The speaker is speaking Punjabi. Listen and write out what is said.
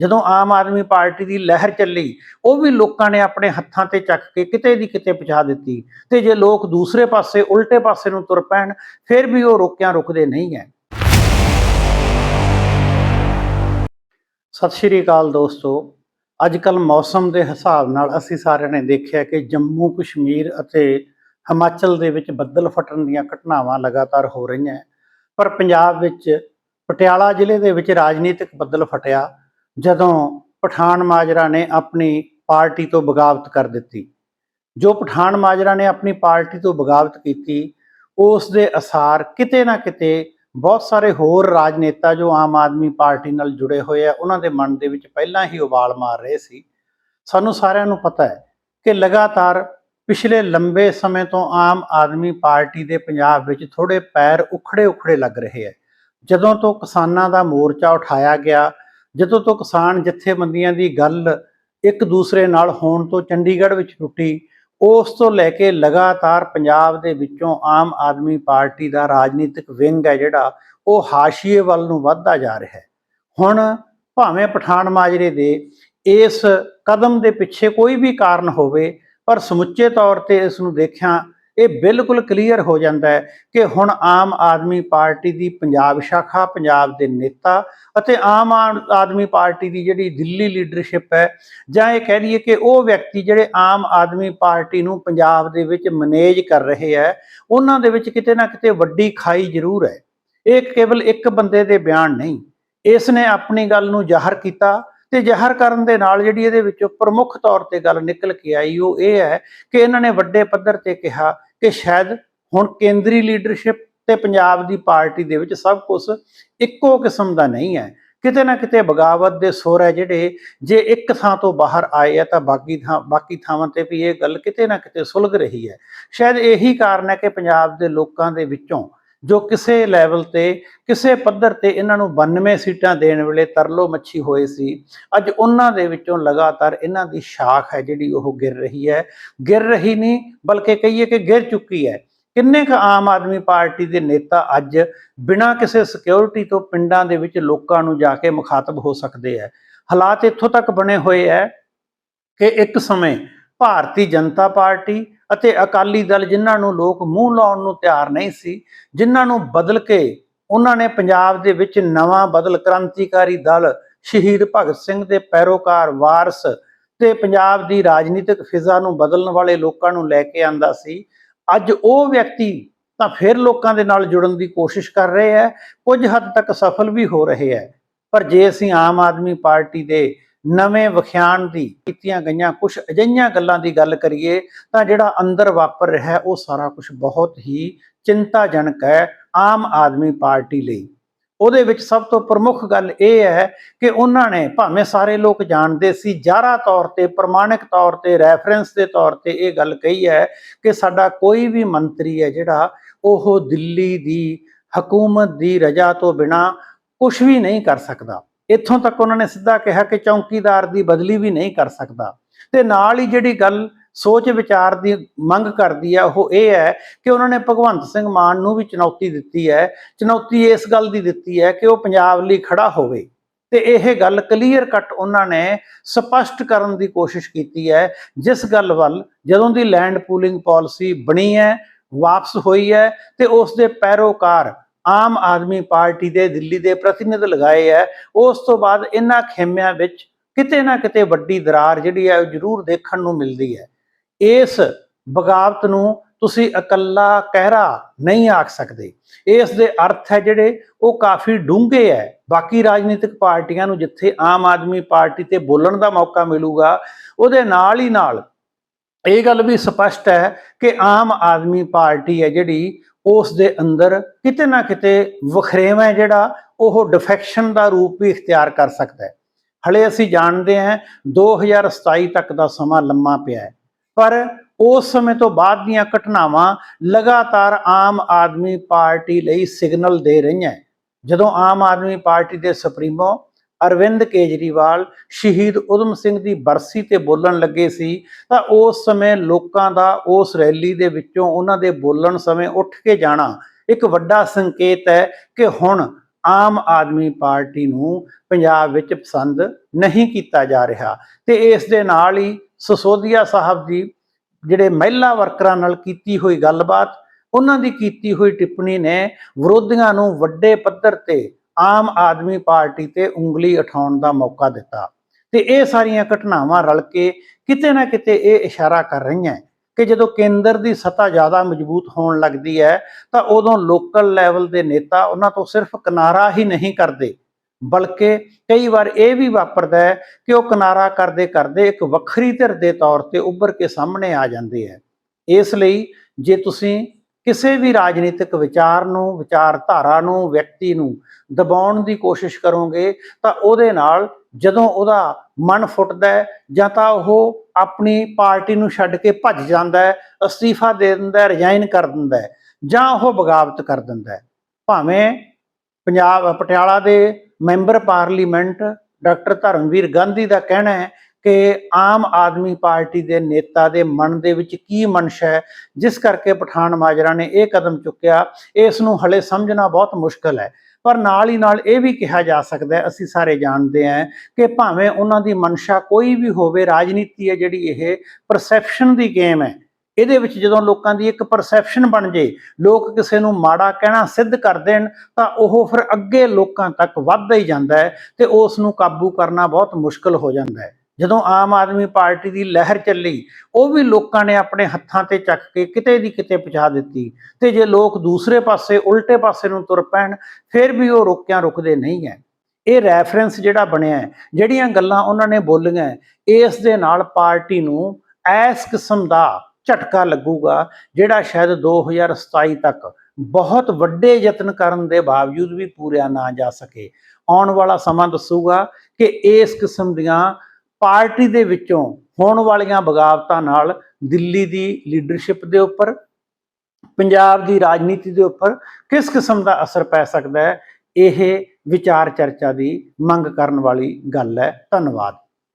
ਜਦੋਂ ਆਮ ਆਦਮੀ ਪਾਰਟੀ ਦੀ ਲਹਿਰ ਚੱਲੀ, ਉਹ ਵੀ ਲੋਕਾਂ ਨੇ ਆਪਣੇ ਹੱਥਾਂ ਤੇ ਚੱਕ ਕੇ ਕਿਤੇ ਦੀ ਕਿਤੇ ਪਹੁੰਚਾ ਦਿੱਤੀ। ਤੇ ਜੇ ਲੋਕ ਦੂਸਰੇ ਪਾਸੇ, ਉਲਟੇ ਪਾਸੇ ਨੂੰ ਤੁਰ ਪੈਣ, ਫਿਰ ਵੀ ਉਹ ਰੋਕਿਆਂ ਰੁਕਦੇ ਨਹੀਂ ਹੈ ਸਤਿ ਸ਼੍ਰੀ ਅਕਾਲ ਦੋਸਤੋ। ਅੱਜ ਕੱਲ ਮੌਸਮ ਦੇ ਹਿਸਾਬ ਨਾਲ ਅਸੀਂ ਸਾਰਿਆਂ ਨੇ ਦੇਖਿਆ ਕਿ ਜੰਮੂ, ਕਸ਼ਮੀਰ ਅਤੇ ਹਿਮਾਚਲ ਦੇ ਵਿੱਚ ਬੱਦਲ ਫਟਣ ਦੀਆਂ ਘਟਨਾਵਾਂ ਲਗਾਤਾਰ ਹੋ ਰਹੀਆਂ ਪਰ ਪੰਜਾਬ ਵਿੱਚ, ਪਟਿਆਲਾ ਜ਼ਿਲ੍ਹੇ ਦੇ ਵਿੱਚ ਰਾਜਨੀਤਿਕ ਬੱਦਲ ਫਟਿਆ। ਜਦੋਂ ਪਠਾਨ ਮਾਜਰਾ ਨੇ ਆਪਣੀ ਪਾਰਟੀ ਤੋਂ ਬਗਾਵਤ ਕਰ ਦਿੱਤੀ। ਜੋ ਪਠਾਨ ਮਾਜਰਾ ਨੇ ਆਪਣੀ ਪਾਰਟੀ ਤੋਂ ਬਗਾਵਤ ਕੀਤੀ, ਉਸ ਦੇ ਅਸਾਰ ਕਿਤੇ ਨਾ ਕਿਤੇ ਬਹੁਤ ਸਾਰੇ ਹੋਰ ਰਾਜਨੇਤਾ ਜੋ ਆਮ ਆਦਮੀ ਪਾਰਟੀ ਨਾਲ ਜੁੜੇ ਹੋਏ ਆ, ਉਹਨਾਂ ਦੇ ਮਨ ਦੇ ਵਿੱਚ ਪਹਿਲਾਂ ਹੀ ਉਬਾਲ ਮਾਰ ਰਹੇ ਸੀ। ਸਾਨੂੰ ਸਾਰਿਆਂ ਨੂੰ ਪਤਾ ਹੈ ਕਿ ਲਗਾਤਾਰ ਪਿਛਲੇ ਲੰਬੇ ਸਮੇਂ ਤੋਂ ਆਮ ਆਦਮੀ ਪਾਰਟੀ ਦੇ ਪੰਜਾਬ ਵਿੱਚ ਥੋੜੇ ਪੈਰ ਉਖੜੇ ਉਖੜੇ ਲੱਗ ਰਹੇ ਹੈ। ਜਦੋਂ ਤੋਂ ਕਿਸਾਨਾਂ ਦਾ ਮੋਰਚਾ ਉਠਾਇਆ ਗਿਆ ਜਦੋਂ ਤੋਂ ਕਿਸਾਨ ਜਥੇਬੰਦੀਆਂ ਦੀ ਗੱਲ ਇੱਕ ਦੂਸਰੇ ਨਾਲ ਹੋਣ ਤੋਂ ਚੰਡੀਗੜ੍ਹ ਵਿੱਚ ਟੁੱਟੀ, ਉਸ ਤੋਂ ਲੈ ਕੇ ਲਗਾਤਾਰ ਪੰਜਾਬ ਦੇ ਵਿੱਚੋਂ ਆਮ ਆਦਮੀ ਪਾਰਟੀ ਦਾ ਰਾਜਨੀਤਿਕ ਵਿੰਗ ਹੈ ਜਿਹੜਾ, ਉਹ ਹਾਸ਼ੀਏ ਵੱਲ ਨੂੰ ਵੱਧਦਾ ਜਾ ਰਿਹਾ ਹੈ। ਹੁਣ ਭਾਵੇਂ ਪਠਾਨ ਮਾਜਰੇ ਦੇ ਇਸ ਕਦਮ ਦੇ ਪਿੱਛੇ ਕੋਈ ਵੀ ਕਾਰਨ ਹੋਵੇ, ਪਰ ਸਮੁੱਚੇ ਤੌਰ ਤੇ ਇਸ ਨੂੰ ਦੇਖਿਆ ਇਹ ਬਿਲਕੁਲ ਕਲੀਅਰ ਹੋ ਜਾਂਦਾ ਹੈ ਕਿ ਹੁਣ ਆਮ ਆਦਮੀ ਪਾਰਟੀ ਦੀ ਪੰਜਾਬ ਸ਼ਾਖਾ, ਪੰਜਾਬ ਦੇ ਨੇਤਾ ਅਤੇ ਆਮ ਆਦ- ਆਦਮੀ ਪਾਰਟੀ ਦੀ ਜਿਹੜੀ ਦਿੱਲੀ ਲੀਡਰਸ਼ਿਪ ਹੈ ਜਾਂ ਇਹ ਕਹਿ ਲਈਏ ਕਿ ਉਹ ਵਿਅਕਤੀ ਜਿਹੜੇ ਆਮ ਆਦਮੀ ਪਾਰਟੀ ਨੂੰ ਪੰਜਾਬ ਦੇ ਵਿੱਚ ਮੈਨੇਜ ਕਰ ਰਹੇ ਹੈ, ਉਹਨਾਂ ਦੇ ਵਿੱਚ ਕਿਤੇ ਨਾ ਕਿਤੇ ਵੱਡੀ ਖਾਈ ਜ਼ਰੂਰ ਹੈ। ਇਹ ਕੇਵਲ ਇੱਕ ਬੰਦੇ ਦੇ ਬਿਆਨ ਨਹੀਂ, ਇਸ ਨੇ ਆਪਣੀ ਗੱਲ ਨੂੰ ਜ਼ਾਹਰ ਕੀਤਾ ਤੇ ਜ਼ਾਹਰ ਕਰਨ ਦੇ ਨਾਲ ਜਿਹੜੀ ਇਹਦੇ ਵਿੱਚੋਂ ਪ੍ਰਮੁੱਖ ਤੌਰ ਤੇ ਗੱਲ ਨਿਕਲ ਕੇ ਆਈ ਉਹ ਇਹ ਹੈ ਕਿ ਇਹਨਾਂ ਨੇ ਵੱਡੇ ਪੱਧਰ ਤੇ ਕਿਹਾ ਕਿ ਸ਼ਾਇਦ ਹੁਣ ਕੇਂਦਰੀ ਲੀਡਰਸ਼ਿਪ ਤੇ ਪੰਜਾਬ ਦੀ ਪਾਰਟੀ ਦੇ ਵਿੱਚ ਸਭ ਕੁਝ ਇੱਕੋ ਕਿਸਮ ਦਾ ਨਹੀਂ ਹੈ। ਕਿਤੇ ਨਾ ਕਿਤੇ ਬਗਾਵਤ ਦੇ ਸੁਰ ਹੈ ਜਿਹੜੇ, ਜੇ ਇੱਕ ਥਾਂ ਤੋਂ ਬਾਹਰ ਆਏ ਆ ਤਾਂ ਬਾਕੀ ਥਾਂ, ਬਾਕੀ ਥਾਵਾਂ ਤੇ ਵੀ ਇਹ ਗੱਲ ਕਿਤੇ ਨਾ ਕਿਤੇ ਸੁਲਗ ਰਹੀ ਹੈ। ਸ਼ਾਇਦ ਇਹੀ ਕਾਰਨ ਹੈ ਕਿ ਪੰਜਾਬ ਦੇ ਲੋਕਾਂ ਦੇ ਵਿੱਚੋਂ ਜੋ ਕਿਸੇ ਲੈਵਲ ਤੇ, ਕਿਸੇ ਪੱਧਰ ਤੇ ਇਹਨਾਂ ਨੂੰ 92 ਸੀਟਾਂ ਦੇਣ ਵੇਲੇ ਤਰਲੋ ਮੱਛੀ ਹੋਏ ਸੀ। ਅੱਜ ਉਹਨਾਂ ਦੇ ਵਿੱਚੋਂ ਲਗਾਤਾਰ ਇਹਨਾਂ ਦੀ ਸ਼ਾਖ ਹੈ ਜਿਹੜੀ ਉਹ ਗਿਰ ਰਹੀ ਹੈ। ਗਿਰ ਰਹੀ ਨਹੀਂ, ਬਲਕਿ ਕਹੀਏ ਕਿ ਗਿਰ ਚੁੱਕੀ ਹੈ। ਕਿੰਨੇ ਕੁ ਆਮ ਆਦਮੀ ਪਾਰਟੀ ਦੇ ਨੇਤਾ ਅੱਜ ਬਿਨਾਂ ਕਿਸੇ ਸਿਕਿਉਰਿਟੀ ਤੋਂ ਪਿੰਡਾਂ ਦੇ ਵਿੱਚ ਲੋਕਾਂ ਨੂੰ ਜਾ ਕੇ ਮੁਖਾਤਬ ਹੋ ਸਕਦੇ ਹੈ। ਹਾਲਾਤ ਇੱਥੋਂ ਤੱਕ ਬਣੇ ਹੋਏ ਹੈ ਕਿ ਇੱਕ ਸਮੇਂ ਭਾਰਤੀ ਜਨਤਾ ਪਾਰਟੀ ਅਤੇ ਅਕਾਲੀ ਦਲ ਜਿਨ੍ਹਾਂ ਨੂੰ ਲੋਕ ਮੂੰਹ ਲਾਉਣ ਨੂੰ ਤਿਆਰ ਨਹੀਂ ਸੀ, ਜਿਨ੍ਹਾਂ ਨੂੰ ਬਦਲ ਕੇ ਉਹਨਾਂ ਨੇ ਪੰਜਾਬ ਦੇ ਵਿੱਚ ਨਵਾਂ ਬਦਲ ਕ੍ਰਾਂਤੀਕਾਰੀ ਦਲ ਸ਼ਹੀਦ ਭਗਤ ਸਿੰਘ ਦੇ ਪੈਰੋਕਾਰ ਵਾਰਸ ਤੇ ਪੰਜਾਬ ਦੀ ਰਾਜਨੀਤਿਕ ਫਿਜ਼ਾ ਨੂੰ ਬਦਲਣ ਵਾਲੇ ਲੋਕਾਂ ਨੂੰ ਲੈ ਕੇ ਆਂਦਾ ਸੀ। ਅੱਜ ਉਹ ਵਿਅਕਤੀ ਤਾਂ ਫਿਰ ਲੋਕਾਂ ਦੇ ਨਾਲ ਜੁੜਨ ਦੀ ਕੋਸ਼ਿਸ਼ ਕਰ ਰਹੇ ਹੈ, ਕੁਝ ਹੱਦ ਤੱਕ ਸਫਲ ਵੀ ਹੋ ਰਹੇ ਹੈ। ਪਰ ਜੇ ਅਸੀਂ ਆਮ ਆਦਮੀ ਪਾਰਟੀ ਦੇ ਨਵੇਂ ਵਿਖਿਆਨ ਦੀ ਕੀਤੀਆਂ ਗਈਆਂ ਕੁਝ ਅਜਿਹੀਆਂ ਗੱਲਾਂ ਦੀ ਗੱਲ ਕਰੀਏ ਤਾਂ ਜਿਹੜਾ ਅੰਦਰ ਵਾਪਰ ਰਿਹਾ ਉਹ ਸਾਰਾ ਕੁਝ ਬਹੁਤ ਹੀ ਚਿੰਤਾਜਨਕ ਹੈ ਆਮ ਆਦਮੀ ਪਾਰਟੀ ਲਈ। ਉਹਦੇ ਵਿੱਚ ਸਭ ਤੋਂ ਪ੍ਰਮੁੱਖ ਗੱਲ ਇਹ ਹੈ ਕਿ ਉਹਨਾਂ ਨੇ ਭਾਵੇਂ ਸਾਰੇ ਲੋਕ ਜਾਣਦੇ ਸੀ, ਜਾਰਾ ਤੌਰ ਤੇ, ਪ੍ਰਮਾਣਿਕ ਤੌਰ ਤੇ, ਰੈਫਰੈਂਸ ਦੇ ਤੌਰ ਤੇ ਇਹ ਗੱਲ ਕਹੀ ਹੈ ਕਿ ਸਾਡਾ ਕੋਈ ਵੀ ਮੰਤਰੀ ਹੈ ਜਿਹੜਾ ਉਹ ਦਿੱਲੀ ਦੀ ਹਕੂਮਤ ਦੀ ਰਜਾ ਤੋਂ ਬਿਨਾ ਕੁਝ ਵੀ ਨਹੀਂ ਕਰ ਸਕਦਾ। ਇੱਥੋਂ ਤੱਕ ਉਹਨਾਂ ਨੇ ਸਿੱਧਾ ਕਿਹਾ ਕਿ ਚੌਕੀਦਾਰ ਦੀ ਬਦਲੀ ਵੀ ਨਹੀਂ ਕਰ ਸਕਦਾ। ਤੇ ਨਾਲ ਹੀ ਜਿਹੜੀ ਗੱਲ ਸੋਚ ਵਿਚਾਰ ਦੀ ਮੰਗ ਕਰਦੀ ਹੈ ਉਹ ਇਹ ਹੈ ਕਿ ਉਹਨਾਂ ਨੇ ਭਗਵੰਤ ਸਿੰਘ ਮਾਨ ਨੂੰ ਵੀ ਚੁਣੌਤੀ ਦਿੱਤੀ ਹੈ। ਚੁਣੌਤੀ ਇਸ ਗੱਲ ਦੀ ਦਿੱਤੀ ਹੈ ਕਿ ਉਹ ਪੰਜਾਬ ਲਈ ਖੜਾ ਹੋਵੇ। ਤੇ ਇਹ ਗੱਲ ਕਲੀਅਰ ਕੱਟ ਉਹਨਾਂ ਨੇ ਸਪਸ਼ਟ ਕਰਨ ਦੀ ਕੋਸ਼ਿਸ਼ ਕੀਤੀ ਹੈ। ਜਿਸ ਗੱਲ ਵੱਲ ਜਦੋਂ ਦੀ ਲੈਂਡ ਪੂਲਿੰਗ ਪਾਲਿਸੀ ਬਣੀ ਹੈ, ਵਾਪਸ ਹੋਈ ਹੈ ਤੇ ਉਸ ਦੇ ਪੈਰੋਕਾਰ ਆਮ ਆਦਮੀ ਪਾਰਟੀ ਦੇ ਦਿੱਲੀ ਦੇ ਪ੍ਰਤੀਨਿਧ ਲਗਾਏ ਹੈ ਉਸ ਤੋਂ ਬਾਅਦ ਇਹਨਾਂ ਖੇਮਿਆਂ ਵਿੱਚ ਕਿਤੇ ਨਾ ਕਿਤੇ ਵੱਡੀ ਦਰਾਰ ਜਿਹੜੀ ਹੈ ਉਹ ਜ਼ਰੂਰ ਦੇਖਣ ਨੂੰ ਮਿਲਦੀ ਹੈ। ਇਸ ਬਗਾਵਤ ਨੂੰ ਤੁਸੀਂ ਇਕੱਲਾ ਕਹਿਰਾ ਨਹੀਂ ਆਖ ਸਕਦੇ। ਇਸ ਦੇ ਅਰਥ ਹੈ ਜਿਹੜੇ, ਉਹ ਕਾਫੀ ਡੂੰਘੇ ਹੈ। ਬਾਕੀ ਰਾਜਨੀਤਿਕ ਪਾਰਟੀਆਂ ਨੂੰ ਜਿੱਥੇ ਆਮ ਆਦਮੀ ਪਾਰਟੀ ਤੇ ਬੋਲਣ ਦਾ ਮੌਕਾ ਮਿਲੂਗਾ, ਉਹਦੇ ਨਾਲ ਹੀ ਨਾਲ ਇਹ ਗੱਲ ਵੀ ਸਪਸ਼ਟ ਹੈ ਕਿ ਆਮ ਆਦਮੀ ਪਾਰਟੀ ਹੈ ਜਿਹੜੀ ਉਸ ਦੇ ਅੰਦਰ ਕਿਤੇ ਨਾ ਕਿਤੇ ਵਖਰੇਵਾਂ ਹੈ ਜਿਹੜਾ ਉਹ ਡਿਫੈਕਸ਼ਨ ਦਾ ਰੂਪ ਵੀ ਇਖਤਿਆਰ ਕਰ ਸਕਦਾ ਹੈ। ਹਲੇ ਅਸੀਂ ਜਾਣਦੇ ਹਾਂ 2027 ਤੱਕ ਦਾ ਸਮਾਂ ਲੰਮਾ ਪਿਆ ਹੈ। ਪਰ ਉਸ ਸਮੇਂ ਤੋਂ ਬਾਅਦ ਦੀਆਂ ਘਟਨਾਵਾਂ ਲਗਾਤਾਰ ਆਮ ਆਦਮੀ ਪਾਰਟੀ ਲਈ ਸਿਗਨਲ ਦੇ ਰਹੀਆਂ ਜਦੋਂ ਆਮ ਆਦਮੀ ਪਾਰਟੀ ਦੇ ਸੁਪਰੀਮੋ ਅਰਵਿੰਦ ਕੇਜਰੀਵਾਲ ਸ਼ਹੀਦ ਉਦਮ ਸਿੰਘ ਦੀ ਬਰਸੀ ਤੇ ਬੋਲਣ ਲੱਗੇ ਸੀ, ਤਾਂ ਉਸ ਸਮੇਂ ਲੋਕਾਂ ਦਾ ਉਸ ਰੈਲੀ ਦੇ ਵਿੱਚੋਂ ਉਹਨਾਂ ਦੇ ਬੋਲਣ ਸਮੇਂ ਉੱਠ ਕੇ ਜਾਣਾ ਇੱਕ ਵੱਡਾ ਸੰਕੇਤ ਹੈ ਕਿ ਹੁਣ ਆਮ ਆਦਮੀ ਪਾਰਟੀ ਨੂੰ ਪੰਜਾਬ ਵਿੱਚ ਪਸੰਦ ਨਹੀਂ ਕੀਤਾ ਜਾ ਰਿਹਾ। ਤੇ ਇਸ ਦੇ ਨਾਲ ਹੀ ਸਸੋਦੀਆ ਸਾਹਿਬ ਜੀ ਜਿਹੜੇ ਮਹਿਲਾ ਵਰਕਰਾਂ ਨਾਲ ਕੀਤੀ ਹੋਈ ਗੱਲਬਾਤ, ਉਹਨਾਂ ਦੀ ਕੀਤੀ ਹੋਈ ਟਿੱਪਣੀ ਨੇ ਵਿਰੋਧੀਆਂ ਨੂੰ ਵੱਡੇ ਪੱਧਰ ਤੇ ਆਮ ਆਦਮੀ ਪਾਰਟੀ ਤੇ ਉਂਗਲੀ ਉਠਾਉਣ ਦਾ ਮੌਕਾ ਦਿੱਤਾ। ਤੇ ਇਹ ਸਾਰੀਆਂ ਘਟਨਾਵਾਂ ਰਲ ਕੇ ਕਿਤੇ ਨਾ ਕਿਤੇ ਇਹ ਇਸ਼ਾਰਾ ਕਰ ਰਹੀਆਂ ਕਿ ਜਦੋਂ ਕੇਂਦਰ ਦੀ ਸੱਤਾ ਜ਼ਿਆਦਾ ਮਜ਼ਬੂਤ ਹੋਣ ਲੱਗਦੀ ਹੈ, ਤਾਂ ਉਦੋਂ ਲੋਕਲ ਲੈਵਲ ਦੇ ਨੇਤਾ ਉਹਨਾਂ ਤੋਂ ਸਿਰਫ ਕਿਨਾਰਾ ਹੀ ਨਹੀਂ ਕਰਦੇ। ਬਲਕਿ ਕਈ ਵਾਰ ਇਹ ਵੀ ਵਾਪਰਦਾ ਹੈ ਕਿ ਉਹ ਕਿਨਾਰਾ ਕਰਦੇ ਕਰਦੇ ਇੱਕ ਵੱਖਰੀ ਧਿਰ ਦੇ ਤੌਰ ਤੇ ਉੱਭਰ ਕੇ ਸਾਹਮਣੇ ਆ ਜਾਂਦੇ ਹੈ। ਇਸ ਲਈ ਜੇ ਤੁਸੀਂ ਕਿਸੇ ਵੀ ਰਾਜਨੀਤਿਕ ਵਿਚਾਰ ਨੂੰ, ਵਿਚਾਰਧਾਰਾ ਨੂੰ, ਵਿਅਕਤੀ ਨੂੰ ਦਬਾਉਣ ਦੀ ਕੋਸ਼ਿਸ਼ ਕਰੋਗੇ ਤਾਂ ਉਹਦੇ ਨਾਲ ਜਦੋਂ ਉਹਦਾ ਮਨ ਫੁੱਟਦਾ ਹੈ ਜਾਂ ਤਾਂ ਉਹ ਆਪਣੀ ਪਾਰਟੀ ਨੂੰ ਛੱਡ ਕੇ ਭੱਜ ਜਾਂਦਾ ਹੈ, ਅਸਤੀਫਾ ਦੇ ਦਿੰਦਾ ਹੈ, ਰਿਜ਼ਾਈਨ ਕਰ ਦਿੰਦਾ ਹੈ ਜਾਂ ਉਹ ਬਗਾਵਤ ਕਰ ਦਿੰਦਾ ਹੈ। ਭਾਵੇਂ ਪੰਜਾਬ, ਪਟਿਆਲਾ ਦੇ member parliament doctor Dharamvir Gandhi ਦਾ ਕਹਿਣਾ ਹੈ ਕਿ ਆਮ ਆਦਮੀ ਪਾਰਟੀ ਦੇ ਨੇਤਾ ਦੇ ਮਨ ਦੇ ਵਿੱਚ ਕੀ ਮਨਸ਼ਾ ਹੈ, ਜਿਸ ਕਰਕੇ ਪਠਾਨ ਮਾਜਰਾ ਨੇ ਇਹ ਕਦਮ ਚੁੱਕਿਆ, ਇਸ ਨੂੰ ਹਲੇ ਸਮਝਣਾ ਬਹੁਤ ਮੁਸ਼ਕਲ ਹੈ। ਪਰ ਨਾਲ ਹੀ ਨਾਲ ਇਹ ਵੀ ਕਿਹਾ ਜਾ ਸਕਦਾ ਹੈ, ਅਸੀਂ ਸਾਰੇ ਜਾਣਦੇ ਹਾਂ ਕਿ ਭਾਵੇਂ ਉਹਨਾਂ ਦੀ ਮਨਸ਼ਾ ਕੋਈ ਵੀ ਹੋਵੇ, ਰਾਜਨੀਤੀ ਹੈ ਜਿਹੜੀ ਇਹ ਪਰਸੈਪਸ਼ਨ ਦੀ ਗੇਮ ਹੈ। ਇਹਦੇ ਵਿੱਚ ਜਦੋਂ ਲੋਕਾਂ ਦੀ ਇੱਕ ਪਰਸੈਪਸ਼ਨ ਬਣ ਜੇ, ਲੋਕ ਕਿਸੇ ਨੂੰ ਮਾੜਾ ਕਹਿਣਾ ਸਿੱਧ ਕਰ ਦੇਣ, ਤਾਂ ਉਹ ਫਿਰ ਅੱਗੇ ਲੋਕਾਂ ਤੱਕ ਵੱਧਦਾ ਹੀ ਜਾਂਦਾ ਹੈ ਤੇ ਉਸ ਨੂੰ ਕਾਬੂ ਕਰਨਾ ਬਹੁਤ ਮੁਸ਼ਕਲ ਹੋ ਜਾਂਦਾ ਹੈ। ਜਦੋਂ ਆਮ ਆਦਮੀ ਪਾਰਟੀ ਦੀ ਲਹਿਰ ਚੱਲੀ, ਉਹ ਵੀ ਲੋਕਾਂ ਨੇ ਆਪਣੇ ਹੱਥਾਂ ਤੇ ਚੱਕ ਕੇ ਕਿਤੇ ਦੀ ਕਿਤੇ ਪਹੁੰਚਾ ਦਿੱਤੀ। ਤੇ ਜੇ ਲੋਕ ਦੂਸਰੇ ਪਾਸੇ, ਉਲਟੇ ਪਾਸੇ ਨੂੰ ਤੁਰ ਪੈਣ, ਫਿਰ ਵੀ ਉਹ ਰੋਕਿਆਂ ਰੁਕਦੇ ਨਹੀਂ ਹੈ ਇਹ ਰੈਫਰੈਂਸ ਜਿਹੜਾ ਬਣਿਆ ਜਿਹੜੀਆਂ ਗੱਲਾਂ ਉਹਨਾਂ ਨੇ ਬੋਲੀਆਂ ਇਸ ਦੇ ਨਾਲ ਪਾਰਟੀ ਨੂੰ ਇਸ ਕਿਸਮ ਦਾ ਝਟਕਾ ਲੱਗੂਗਾ, ਜਿਹੜਾ ਸ਼ਾਇਦ 2027 ਤੱਕ ਬਹੁਤ ਵੱਡੇ ਯਤਨ ਕਰਨ ਦੇ ਬਾਵਜੂਦ ਵੀ ਪੂਰਿਆ ਨਾ ਜਾ ਸਕੇ। ਆਉਣ ਵਾਲਾ ਸਮਾਂ ਦੱਸੂਗਾ ਕਿ ਇਸ ਕਿਸਮ ਦੀਆਂ ਪਾਰਟੀ ਦੇ ਵਿੱਚੋਂ ਹੋਣ ਵਾਲੀਆਂ ਬਗਾਵਤਾਂ ਨਾਲ ਦਿੱਲੀ ਦੀ ਲੀਡਰਸ਼ਿਪ ਦੇ ਉੱਪਰ, ਪੰਜਾਬ ਦੀ ਰਾਜਨੀਤੀ ਦੇ ਉੱਪਰ ਕਿਸ ਕਿਸਮ ਦਾ ਅਸਰ ਪੈ ਸਕਦਾ ਹੈ, ਇਹ ਵਿਚਾਰ ਚਰਚਾ ਦੀ ਮੰਗ ਕਰਨ ਵਾਲੀ ਗੱਲ ਹੈ। ਧੰਨਵਾਦ।